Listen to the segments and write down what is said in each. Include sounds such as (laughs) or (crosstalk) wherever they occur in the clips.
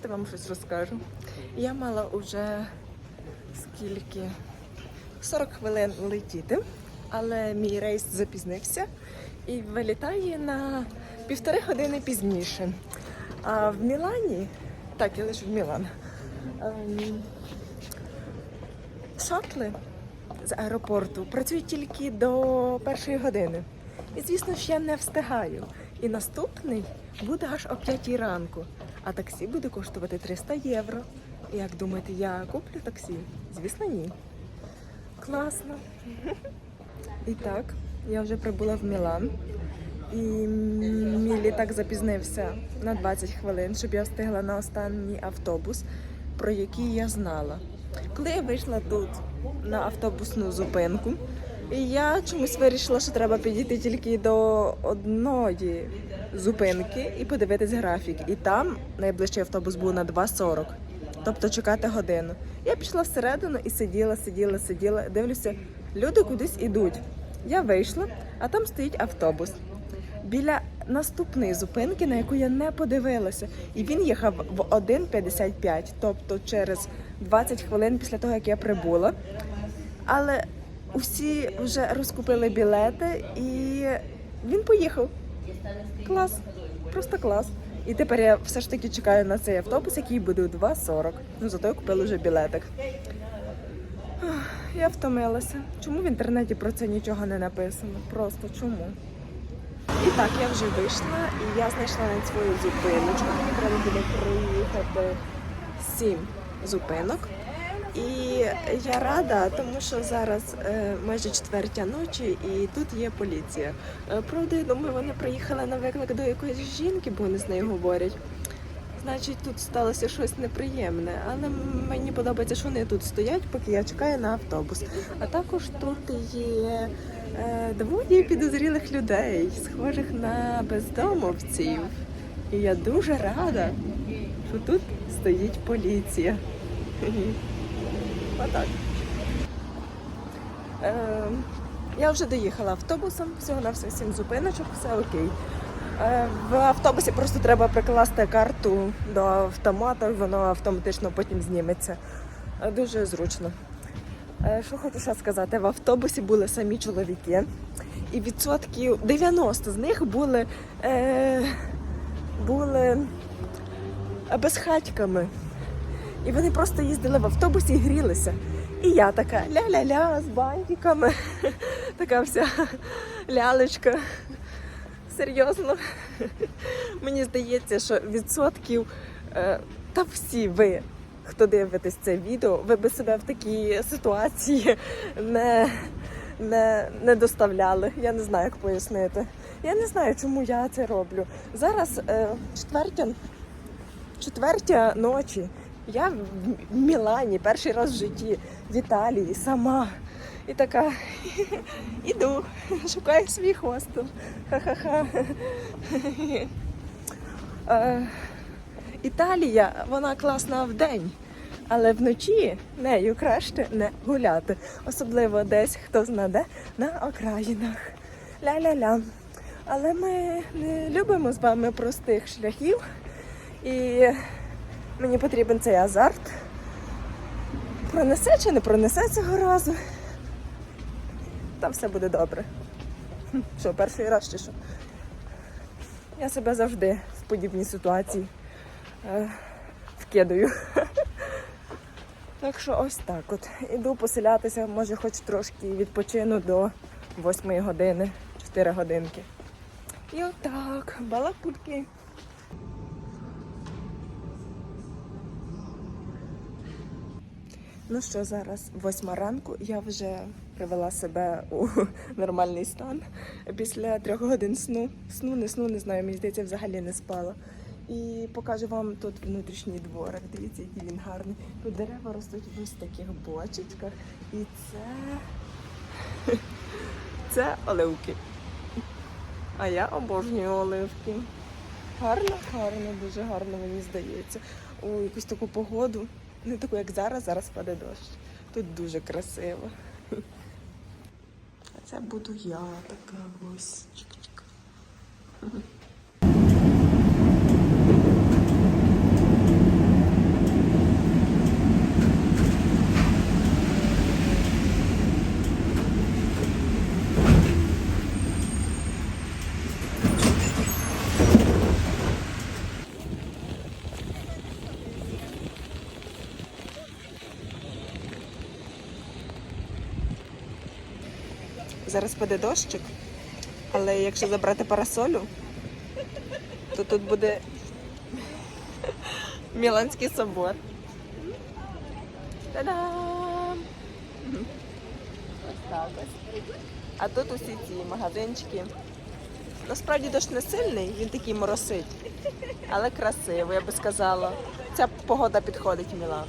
Хочете, вам щось розкажу? Я мала вже скільки 40 хвилин летіти, але мій рейс запізнився і вилітає на півтори години пізніше. А в Мілані, так, я лише в Мілан. ем, Шатли з аеропорту працюють тільки до першої години. І звісно ж я не встигаю. І наступний буде аж о 5 ранку, а таксі буде коштувати 300 євро. Як думаєте, я куплю таксі? Звісно, ні. Класно. І так, я вже прибула в Мілан. І мій літак запізнився на 20 хвилин, щоб я встигла на останній автобус, про який я знала. Коли я вийшла тут на автобусну зупинку, і я чомусь вирішила, що треба підійти тільки до одної зупинки і подивитись графік. І там найближчий автобус був на 2.40, тобто чекати годину. Я пішла всередину і сиділа, сиділа, сиділа. Дивлюся, люди кудись ідуть. Я вийшла, а там стоїть автобус біля наступної зупинки, на яку я не подивилася. І він їхав в 1.55, тобто через 20 хвилин після того, як я прибула. Але усі вже розкупили білети, і він поїхав. Клас, просто клас. І тепер я все ж таки чекаю на цей автобус, який буде у 2.40. Ну зато я купила вже білетик. Я втомилася. Чому в інтернеті про це нічого не написано? Просто чому? І так, я вже вийшла і я знайшла на свою зупиночку. Мені треба буде проїхати сім зупинок. І я рада, тому що зараз е, майже четвертя ночі і тут є поліція. Е, правда, я думаю, вони приїхали на виклик до якоїсь жінки, бо вони з нею говорять. Значить, тут сталося щось неприємне, але мені подобається, що вони тут стоять, поки я чекаю на автобус. А також тут є е, двоє підозрілих людей, схожих на бездомовців. І я дуже рада, що тут стоїть поліція. Отак. Е, я вже доїхала автобусом, всього на все сім зупиночок, все окей. Е, В автобусі просто треба прикласти карту до автомата, воно автоматично потім зніметься. Е, Дуже зручно. Е, Що хочу ще сказати, в автобусі були самі чоловіки, і відсотків 90 з них були, е, були безхатьками. І вони просто їздили в автобусі і грілися. І я така ля-ля-ля з бантиками, (laughs) така вся лялечка. Серйозно. Мені здається, що відсотків е, та всі ви, хто дивитесь це відео, ви би себе в такій ситуації не, не, не доставляли. Я не знаю, як пояснити. Я не знаю, чому я це роблю. Зараз е, четвертя, четвертя ночі. Я в Мілані перший раз в житті, в Італії, сама. І така (laughs) іду, (laughs) шукаю свій хостел. Ха-ха-ха. (laughs) Е, Італія, вона класна вдень, але вночі нею краще не гуляти. Особливо десь хто знаде на окраїнах. Ля-ля-ля. Але ми не любимо з вами простих шляхів. І мені потрібен цей азарт. Пронесе чи не пронесе цього разу. Та все буде добре. Що, перший раз чи що? Я себе завжди в подібній ситуації е, вкидаю. Так що ось так от. Іду поселятися, може хоч трошки відпочину до 8 години, 4 годинки. І отак, балакутки. Ну що, зараз восьма ранку. Я вже привела себе у (laughs) нормальний стан після трьох годин сну. Сну, не сну, не знаю, мені здається, взагалі не спала. І покажу вам тут внутрішній дворик. Дивіться, який він гарний. Тут дерева ростуть в ось таких бочечках. І це, (laughs) це оливки. А я обожнюю оливки. Гарно, гарно, дуже гарно, мені здається. У якусь таку погоду. Не таку, як зараз, зараз паде дощ. Тут дуже красиво. А це буду я така ось. Чик-чик. Е, Зараз паде дощик, але якщо забрати парасолю, то тут буде Міланський собор. Та-дам! Ось так ось. А тут усі ці магазинчики. Насправді дощ не сильний, він такий моросить, але красивий, я би сказала. Ця погода підходить в Мілан.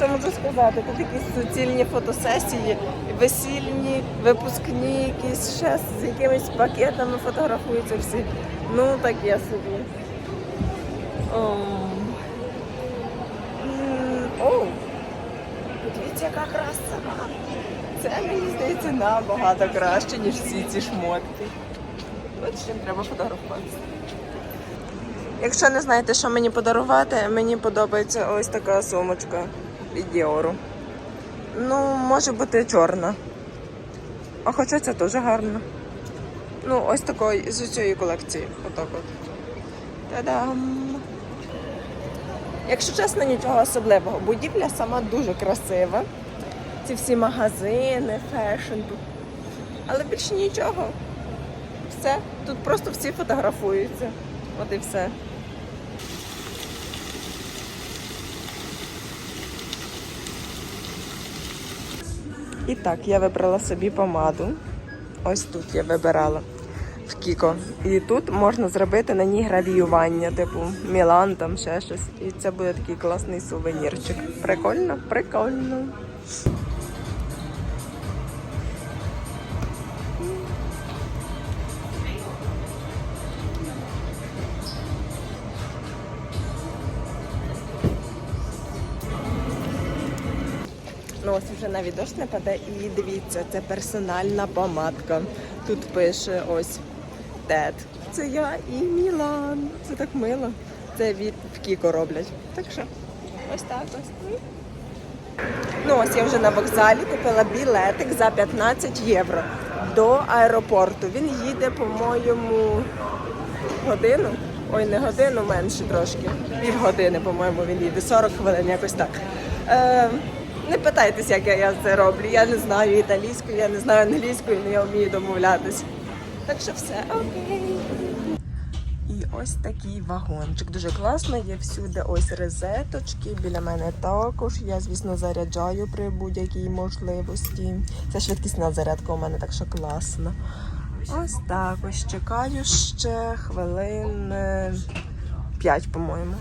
Що можу сказати? Тут якісь суцільні фотосесії, весільні, випускні, якісь ще з якимись пакетами фотографуються всі. Ну таке собі. Ом. М, О, подивіться, яка краса. Це мені здається набагато краще, ніж всі ці шмотки. От чим треба фотографуватися. Якщо не знаєте, що мені подарувати, мені подобається ось така сумочка від Діору. Ну, може бути чорна. А хоча це теж гарно. Ну, ось такої з цієї колекції. Отак от. Та-дам! Якщо чесно, нічого особливого. Будівля сама дуже красива. Ці всі магазини, фешн. Але більше нічого. Все. Тут просто всі фотографуються. От і все. І так, я вибрала собі помаду. Ось тут я вибирала в Кіко. І тут можна зробити на ній гравіювання, типу Мілан, там ще щось. І це буде такий класний сувенірчик. Прикольно? Прикольно. Вже навіть дощ не паде і дивіться, це персональна помадка. Тут пише ось Тед. Це я і Мілан. Це так мило. Це від Кіко роблять. Так що ось так ось. Ну ось я вже на вокзалі купила білетик за 15 євро до аеропорту. Він їде, по-моєму, годину. Ой, не годину, менше трошки. Півгодини, по-моєму, він їде. 40 хвилин, якось так. Е, не питайтесь, як я, це роблю. Я не знаю італійською, я не знаю англійською, але я вмію домовлятись. Так що все окей. І ось такий вагончик. Дуже класно. Є всюди ось розеточки. Біля мене також. Я, звісно, заряджаю при будь-якій можливості. Це швидкісна зарядка у мене, так що класно. Ось так ось чекаю ще хвилин 5, по-моєму.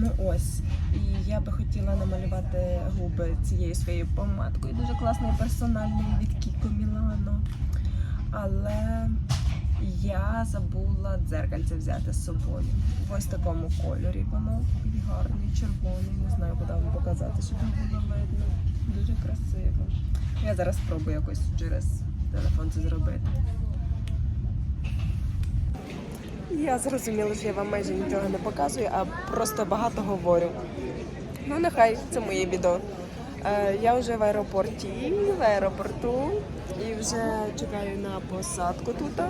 Ну ось. І я би хотіла намалювати губи цією своєю помадкою. Дуже класною персональною від Кіко Мілано. Але я забула дзеркальце взяти з собою. В ось такому кольорі воно гарний, червоний. Не знаю, куди вам показати, щоб було видно. Дуже красиво. Я зараз спробую якось через телефон це зробити. Я зрозуміла, що я вам майже нічого не показую, а просто багато говорю. Ну, нехай це моє відео. Е, я вже в аеропорті, в аеропорту і вже чекаю на посадку тут.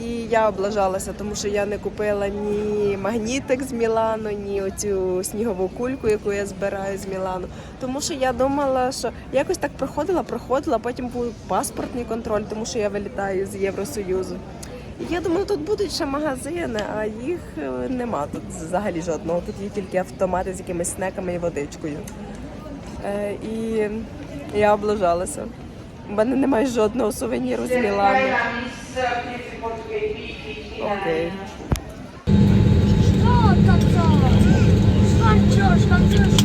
І я облажалася, тому що я не купила ні магнітик з Мілану, ні оцю снігову кульку, яку я збираю з Мілану. Тому що я думала, що якось так проходила, проходила, потім був паспортний контроль, тому що я вилітаю з Євросоюзу. Я думаю, тут будуть ще магазини, а їх е, нема тут взагалі жодного. Тут є тільки автомати з якимись снеками і водичкою. Е, І я облажалася. У мене немає жодного сувеніру з Мілану. Окей. Що, танцова? Танцюш, танцюш,